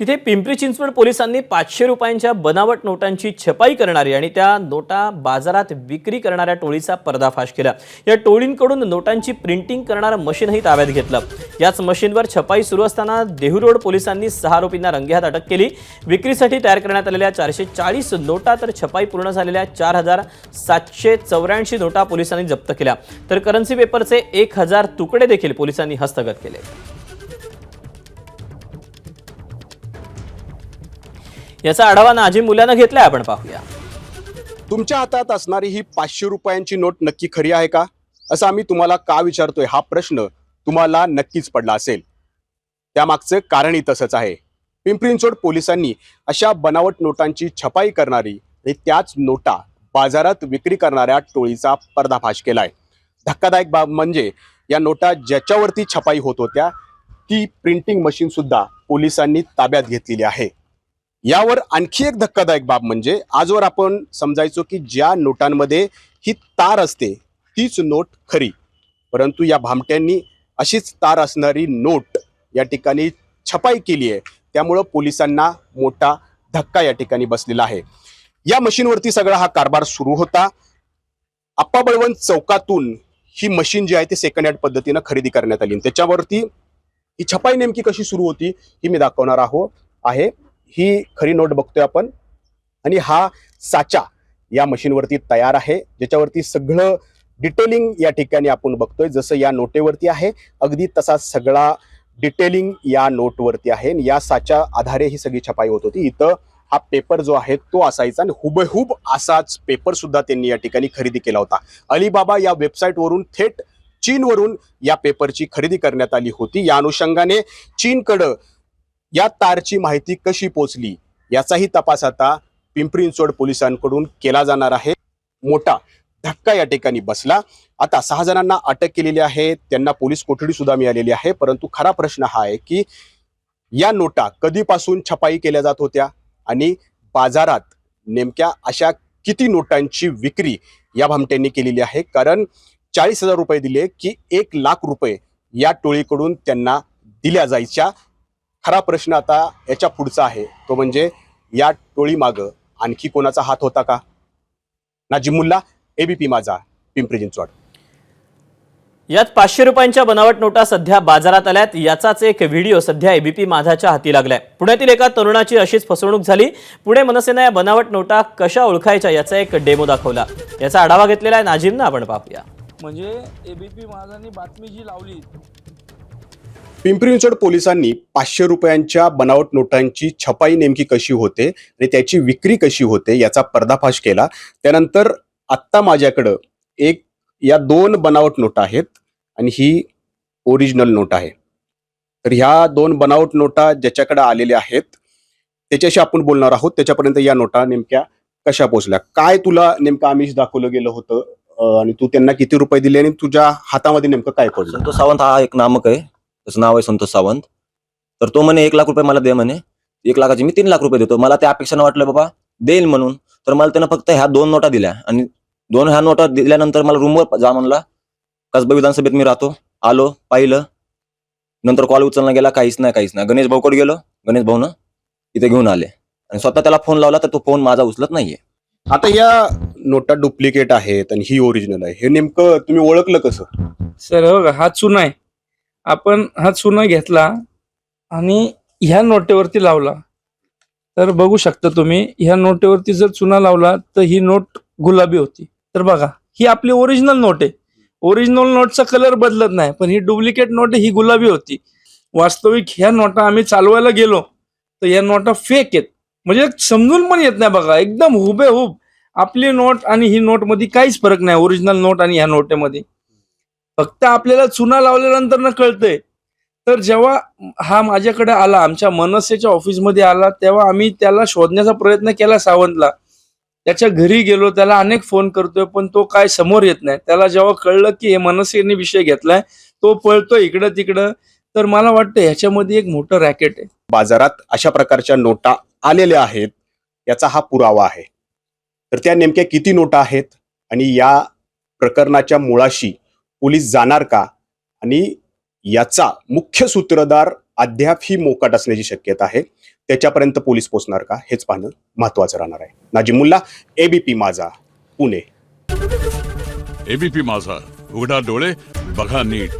तिथे पिंपरी चिंचवड पोलिसांनी पाचशे रुपयांच्या बनावट नोटांची छपाई करणारी आणि त्या नोटा बाजारात विक्री करणाऱ्या टोळीचा पर्दाफाश केला. या टोळींकडून नोटांची प्रिंटिंग करणारं मशीनही ताब्यात घेतलं. याच मशीनवर छपाई सुरू असताना देहू रोड पोलिसांनी सहा आरोपींना रंगेहात अटक केली. विक्रीसाठी तयार करण्यात आलेल्या चारशे चाळीस नोटा तर छपाई पूर्ण झालेल्या चार हजार सातशे चौऱ्याऐंशी नोटा पोलिसांनी जप्त केल्या. तर करन्सी पेपरचे एक हजार तुकडे देखील पोलिसांनी हस्तगत केले. याचा आढावा नाजिम मुलानं घेतलाय आपण पाहूया. तुमच्या हातात असणारी ही पाचशे रुपयांची नोट नक्की खरी आहे का? असं आम्ही तुम्हाला का विचारतोय हा प्रश्न तुम्हाला नक्कीच पडला असेल. त्यामागचं कारणही तसंच आहे. पिंपरींचोड पोलिसांनी अशा बनावट नोटांची छपाई करणारी आणि त्याच नोटा बाजारात विक्री करणाऱ्या टोळीचा पर्दाफाश केलाय. धक्कादायक बाब म्हणजे या नोटा ज्याच्यावरती छपाई होत होत्या ती प्रिंटिंग मशीन सुद्धा पोलिसांनी ताब्यात घेतलेली आहे. यावर आणखी एक धक्कादायक बाब म्हणजे आजवर आपण समजायचो की ज्या नोटांमध्ये ही तार असते तीच नोट खरी. परंतु या भामट्यांनी अशीच तार असणारी नोट या ठिकाणी छपाई केली आहे. त्यामुळं पोलिसांना मोठा धक्का या ठिकाणी बसलेला आहे. या मशीनवरती सगळा हा कारभार सुरू होता. आप्पा बळवंत चौकातून ही मशीन जी आहे ती सेकंड हँड पद्धतीनं खरेदी करण्यात आली. त्याच्यावरती ही छपाई नेमकी कशी सुरू होती ही मी दाखवणार आहो आहे. ही खरी नोट बघतोय आपण. आणि हा साचा या मशीनवरती तयार आहे. ज्याच्यावरती सगळं डिटेलिंग या ठिकाणी आपण बघतोय. जसं या नोटेवरती आहे अगदी तसा सगळा डिटेलिंग या नोटवरती आहे. आणि या साच्या आधारे ही सगळी छपाई होत होती. इथं हा पेपर जो आहे तो असायचा आणि हुबेहूब असाच पेपर सुद्धा त्यांनी या ठिकाणी खरेदी केला होता. अलिबाबा या वेबसाईटवरून थेट चीनवरून या पेपरची खरेदी करण्यात आली होती. या अनुषंगाने चीनकडं या तारची माहिती कशी पोचली याचाही तपास आता पिंपरी पोलिसांकडून केला जाणार आहे. मोठा धक्का या ठिकाणी बसला. आता सहा जणांना अटक केलेली आहे. त्यांना पोलीस कोठडी सुद्धा मिळालेली आहे. परंतु खरा प्रश्न हा आहे की या नोटा कधीपासून छपाई केल्या जात होत्या आणि बाजारात नेमक्या अशा किती नोटांची विक्री या भामट्यांनी केलेली आहे? कारण चाळीस हजार रुपये दिले की एक लाख रुपये या टोळीकडून त्यांना दिल्या जायच्या. खरा प्रश्न आता याच्या पुढचा आहे. तो म्हणजे या टोळी माग आणखी कोणाचा हात होता का? नाजिमुल्ला एबीपी माझा पिंपरी चिंचवड. यात पाचशे रुपयांच्या बनावट नोटा सध्या बाजारात आल्यात. याचाच एक व्हिडिओ सध्या एबीपी माझाच्या हाती लागलाय. पुण्यातील एका तरुणाची अशीच फसवणूक झाली. पुणे मनसेनं या बनावट नोटा कशा ओळखायच्या याचा एक डेमो दाखवला. याचा आढावा घेतलेला आहे नाजिमनं. आपण पाहूया. म्हणजे एबीपी माझानी बातमी जी लावली पिंपरी चिंचवड पोलिसांनी पाचशे रुपयांच्या बनावट नोटांची छपाई नेमकी कशी होते आणि त्याची विक्री कशी होते याचा पर्दाफाश केला. त्यानंतर आत्ता माझ्याकडं एक या दोन बनावट नोटा आहेत आणि ही ओरिजिनल नोट आहे. तर ह्या दोन बनावट नोटा ज्याच्याकडे आलेल्या आहेत त्याच्याशी आपण बोलणार आहोत. त्याच्यापर्यंत या नोटा नेमक्या कशा पोचल्या काय तुला नेमकं आमिष दाखवलं गेलं होतं? आणि तू त्यांना किती रुपये दिले आणि तुझ्या हातामध्ये नेमकं काय पडलं? संतोष सावंत हा एक नामक आहे. त्याचं नाव आहे संतोष सावंत. तर तो म्हणे एक लाख रुपये मला दे म्हणे. एक लाखाचे मी तीन लाख रुपये देतो. मला त्या अपेक्षानं वाटलं बाबा देईल म्हणून. तर मला त्यानं फक्त ह्या दोन नोटा दिल्या. आणि दोन ह्या नोटा दिल्यानंतर मला रूमवर जा म्हणला. कसबा विधानसभेत मी राहतो. आलो पाहिलं. नंतर कॉल उचलला गेला. काहीच नाही काहीच नाही. गणेश भाऊकडे गेलो. गणेश भाऊनं इथे घेऊन आले. आणि स्वतः त्याला फोन लावला तर तो फोन माझा उचलत नाहीये. आता या नोटा डुप्लिकेट आहेत आणि ही ओरिजिनल आहे. हे नेमकं तुम्ही ओळखलं कसं? सर हो का हा चुना आहे. आपण हा चुना घेतला आणि ह्या नोटेवरती लावला. तर बघू शकता तुम्ही ह्या नोटेवरती जर चुना लावला तर ही नोट गुलाबी होती. तर बघा ही आपली ओरिजिनल नोट आहे. ओरिजिनल नोटचा कलर बदलत नाही पण ही डुप्लिकेट नोट ही गुलाबी होती. वास्तविक ह्या नोटा आम्ही चालवायला गेलो तर या नोटा फेक आहेत. म्हणजे समजून पण येत नाही बघा एकदम हुबेहूब. आपली नोट आणि ही नोटमध्ये काहीच फरक नाही ओरिजिनल नोट आणि ह्या नोटेमध्ये फक्त आपल्याला चुना लावल्यानंतर न कळतंय. तर जेव्हा हा माझ्याकडे आला आमच्या मनसेच्या ऑफिसमध्ये आला तेव्हा आम्ही त्याला शोधण्याचा प्रयत्न केला सावंतला. त्याच्या घरी गेलो त्याला अनेक फोन करतोय पण तो काय समोर येत नाही. त्याला जेव्हा कळलं की हे मनसेने विषय घेतलाय तो पळतोय इकडं तिकडं तर मला वाटतं ह्याच्यामध्ये एक मोठं रॅकेट आहे. बाजारात अशा प्रकारच्या नोटा आलेल्या आहेत याचा हा पुरावा आहे. तर त्या नेमक्या किती नोटा आहेत? आणि या प्रकरणाच्या मुळाशी पोलीस जाणार का? आणि याचा मुख्य सूत्रधार अद्याप ही मोकाट असण्याची शक्यता आहे. त्याच्यापर्यंत पोलीस पोहोचणार का? हेच पाहणं महत्वाचं राहणार आहे. नाजिमुल्ला एबीपी माझा पुणे. एबीपी माझा उघडा डोळे बघा नीट.